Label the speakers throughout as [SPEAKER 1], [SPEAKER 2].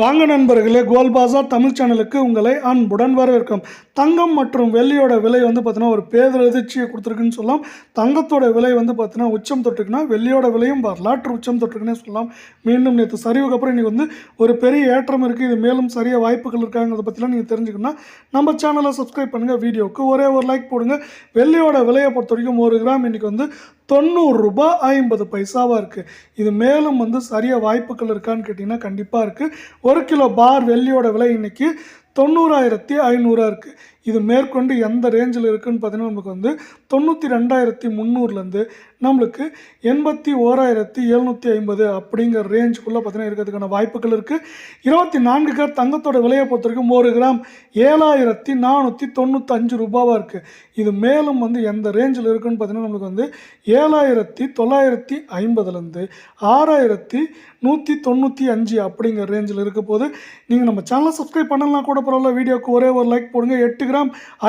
[SPEAKER 1] வாங்க நண்பர்களே கோல்பாசா தமிழ் சேனலுக்கு உங்களை அன்புடன் வரவேற்கும். தங்கம் மற்றும் வெள்ளியோட விலை வந்து பார்த்தீங்கன்னா ஒரு பேதர் எதிர்ச்சியை கொடுத்துருக்குன்னு சொல்லலாம். தங்கத்தோட விலை வந்து பார்த்தீங்கன்னா உச்சம் தொட்டுக்குன்னா வெள்ளியோட விலையும் வரலாற்று உச்சம் தொட்டுக்குன்னே சொல்லலாம். மீண்டும் நேற்று சரிவுக்கு அப்புறம் இன்றைக்கி வந்து ஒரு பெரிய ஏற்றம் இருக்குது இது மேலும் சரியாக வாய்ப்புகள் இருக்காங்கிறத பற்றிலாம் நீங்கள் தெரிஞ்சுக்கணும்னா நம்ம சேனலை சப்ஸ்கிரைப் பண்ணுங்கள் வீடியோவுக்கு ஒரே ஒரு லைக் போடுங்க. வெள்ளியோட விலையை பொறுத்த வரைக்கும் ஒரு கிராம் இன்றைக்கி வந்து தொண்ணூறு ரூபாய் ஐம்பது பைசாவாக இருக்குது இது மேலும் வந்து சரியாக வாய்ப்புகள் இருக்கான்னு கேட்டிங்கன்னா கண்டிப்பாக இருக்குது ஒரு கிலோ பார் வெள்ளியோட விலை இன்னைக்கு தொண்ணூறாயிரத்தி ஐநூறாக இருக்குது இது மேற்கொண்டு எந்த ரேஞ்சில் இருக்குன்னு பார்த்தீங்கன்னா நமக்கு வந்து தொண்ணூற்றி ரெண்டாயிரத்தி முந்நூறுலேருந்து நம்மளுக்கு எண்பத்தி ஓராயிரத்தி எழுநூற்றி ஐம்பது அப்படிங்கிற ரேஞ்சுக்குள்ளே பார்த்தீங்கன்னா இருக்கிறதுக்கான வாய்ப்புகள் இருக்குது இருபத்தி நான்கு கார் தங்கத்தோட விலையை பொறுத்த வரைக்கும் ஒரு கிராம் ஏழாயிரத்தி நானூற்றி தொண்ணூத்தஞ்சு ரூபாவாக இருக்குது இது மேலும் வந்து எந்த ரேஞ்சில் இருக்குன்னு பார்த்தீங்கன்னா நம்மளுக்கு வந்து ஏழாயிரத்தி தொள்ளாயிரத்தி ஐம்பதுலேருந்து ஆறாயிரத்தி நூற்றி தொண்ணூற்றி அஞ்சு அப்படிங்கிற ரேஞ்சில் இருக்க போது நீங்கள் நம்ம சேனலை சப்ஸ்கிரைப் பண்ணலாம் கூட பரவாயில்ல. வீடியோக்கு ஒரே ஒரு லைக் போடுங்க. எட்டு கிராம்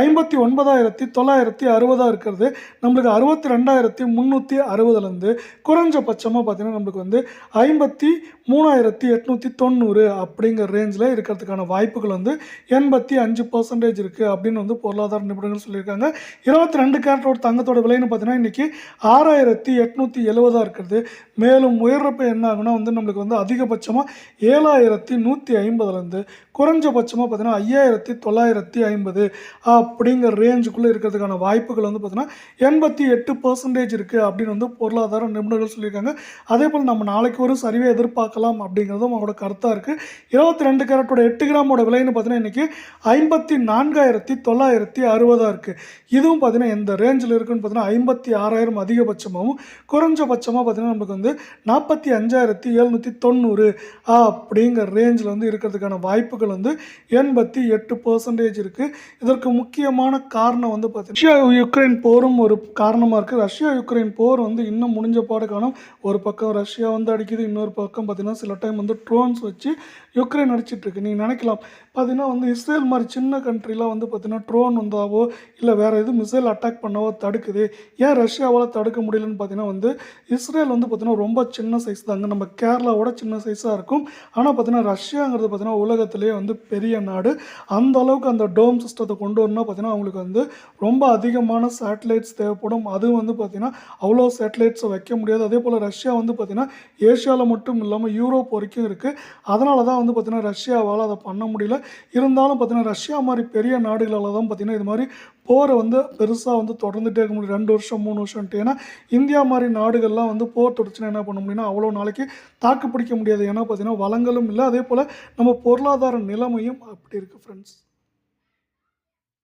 [SPEAKER 1] ஐம்பத்தி ஒன்பதாயிரத்தி தொள்ளாயிரத்தி அறுபதாக இருக்கிறது. நம்மளுக்கு அறுபத்தி ரெண்டாயிரத்தி முந்நூற்றி அறுபதுலேருந்து குறைஞ்சபட்சமாக பார்த்தீங்கன்னா நம்மளுக்கு வந்து ஐம்பத்தி மூணாயிரத்தி எட்நூற்றி தொண்ணூறு அப்படிங்கிற ரேஞ்சில் இருக்கிறதுக்கான வாய்ப்புகள் வந்து எண்பத்தி அஞ்சு பர்சன்டேஜ் இருக்குது அப்படின்னு வந்து பொருளாதார நிபுணர்கள் சொல்லியிருக்காங்க. இருபத்தி ரெண்டு கேரட்டோட தங்கத்தோட விலைன்னு பார்த்தீங்கன்னா இன்றைக்கி ஆறாயிரத்தி எட்நூற்றி எழுபதாக இருக்கிறது. மேலும் உயர்றப்ப என்ன ஆகுனா வந்து நம்மளுக்கு வந்து அதிகபட்சமாக ஏழாயிரத்தி நூற்றி ஐம்பதுலேருந்து குறைஞ்சபட்சமாக பார்த்தீங்கன்னா ஐயாயிரத்தி தொள்ளாயிரத்தி ஐம்பது அப்படிங்கிற ரேஞ்சுக்குள்ளே இருக்கிறதுக்கான வாய்ப்புகள் வந்து பார்த்தீங்கன்னா எண்பத்தி எட்டு பர்சன்டேஜ் இருக்குது அப்படின்னு வந்து பொருளாதார நிபுணர்கள் சொல்லியிருக்காங்க. அதே போல் நம்ம நாளைக்கு ஒரு சரிவை எதிர்பார்க்கலாம். அப்படிங்கிறதும் அவங்களோட கருத்தாக இருக்குது இருபத்தி ரெண்டு கேரட்டோட எட்டு கிராமோட விலைன்னு பார்த்தீங்கன்னா இன்றைக்கி ஐம்பத்தி நான்காயிரத்தி தொள்ளாயிரத்தி அறுபதாக இருக்குது இதுவும் பார்த்தீங்கன்னா எந்த ரேஞ்சில் இருக்குன்னு பார்த்தீங்கன்னா ஐம்பத்தி ஆறாயிரம் அதிகபட்சமாகவும் குறைஞ்சபட்சமாக பார்த்தீங்கன்னா நமக்கு வந்து நாற்பத்தி அஞ்சாயிரத்தி எழுநூற்றி தொண்ணூறு அப்படிங்கிற ரேஞ்சில் வந்து இருக்கிறதுக்கான வாய்ப்புகள் வந்து எண்பத்தி எட்டு பர்சன்டேஜ் இருக்குது இதற்கு முக்கியமான காரணம் வந்து பார்த்தீங்கன்னா ரஷ்யா யுக்ரைன் போரும் ஒரு காரணமாக இருக்குது ரஷ்யா யுக்ரைன் போர் வந்து இன்னும் முடிஞ்ச பாடு காணும். ஒரு பக்கம் ரஷ்யா வந்து அடிக்குது இன்னொரு பக்கம் பார்த்தீங்கன்னா சில டைம் வந்து ட்ரோன்ஸ் வச்சு யுக்ரைன் அடிச்சிட்டு இருக்கு நீங்கள் நினைக்கலாம். பார்த்தீங்கன்னா வந்து இஸ்ரேல் மாதிரி சின்ன கண்ட்ரிலாம் வந்து பார்த்தீங்கன்னா ட்ரோன் வந்தாவோ இல்லை வேறு எது மிசைல் அட்டாக் பண்ணவோ தடுக்குது. ஏன் ரஷ்யாவால் தடுக்க முடியலன்னு பார்த்தீங்கன்னா வந்து இஸ்ரேல் வந்து பார்த்தீங்கன்னா ரொம்ப சின்ன சைஸ் தாங்க. நம்ம கேரளாவோட சின்ன சைஸாக இருக்கும். ஆனால் பார்த்தீங்கன்னா ரஷ்யாங்கிறது பார்த்தீங்கன்னா உலகத்திலேயே வந்து பெரிய நாடு. அந்த அளவுக்கு அந்த டோம் சிஸ்டத்தை கொண்டு வரணும்னா பார்த்தீங்கன்னா அவங்களுக்கு வந்து ரொம்ப அதிகமான சேட்டலைட்ஸ் தேவைப்படும். அதுவும் வந்து பார்த்தீங்கன்னா அவ்வளோ சேட்டலைட்ஸை வைக்க முடியாது. அதே போல் ரஷ்யா வந்து பார்த்தீங்கன்னா ஏஷியாவில் மட்டும் இல்லாமல் யூரோப் வரைக்கும் இருக்குது அதனால தான் வந்து பார்த்திங்கன்னா ரஷ்யாவால் அதை பண்ண முடியல. இருந்தாலும் பார்த்தீங்கன்னா ரஷ்யா மாதிரி பெரிய நாடுகளால் தான் பார்த்தீங்கன்னா இது மாதிரி போரை வந்து பெருசாக வந்து தொடர்ந்துகிட்டே இருக்க முடியும் ரெண்டு வருஷம் மூணு வருஷம்ட்டு ஏன்னா இந்தியா மாதிரி நாடுகள்லாம் வந்து போர் தொடர்ச்சின்னா என்ன பண்ண முடியும்னா அவ்வளோ நாளைக்கு தாக்கு பிடிக்க முடியாது. ஏன்னா பார்த்தீங்கன்னா வளங்களும் இல்லை. அதே போல் நம்ம பொருளாதார நிலைமையும் அப்படி இருக்குது ஃப்ரெண்ட்ஸ்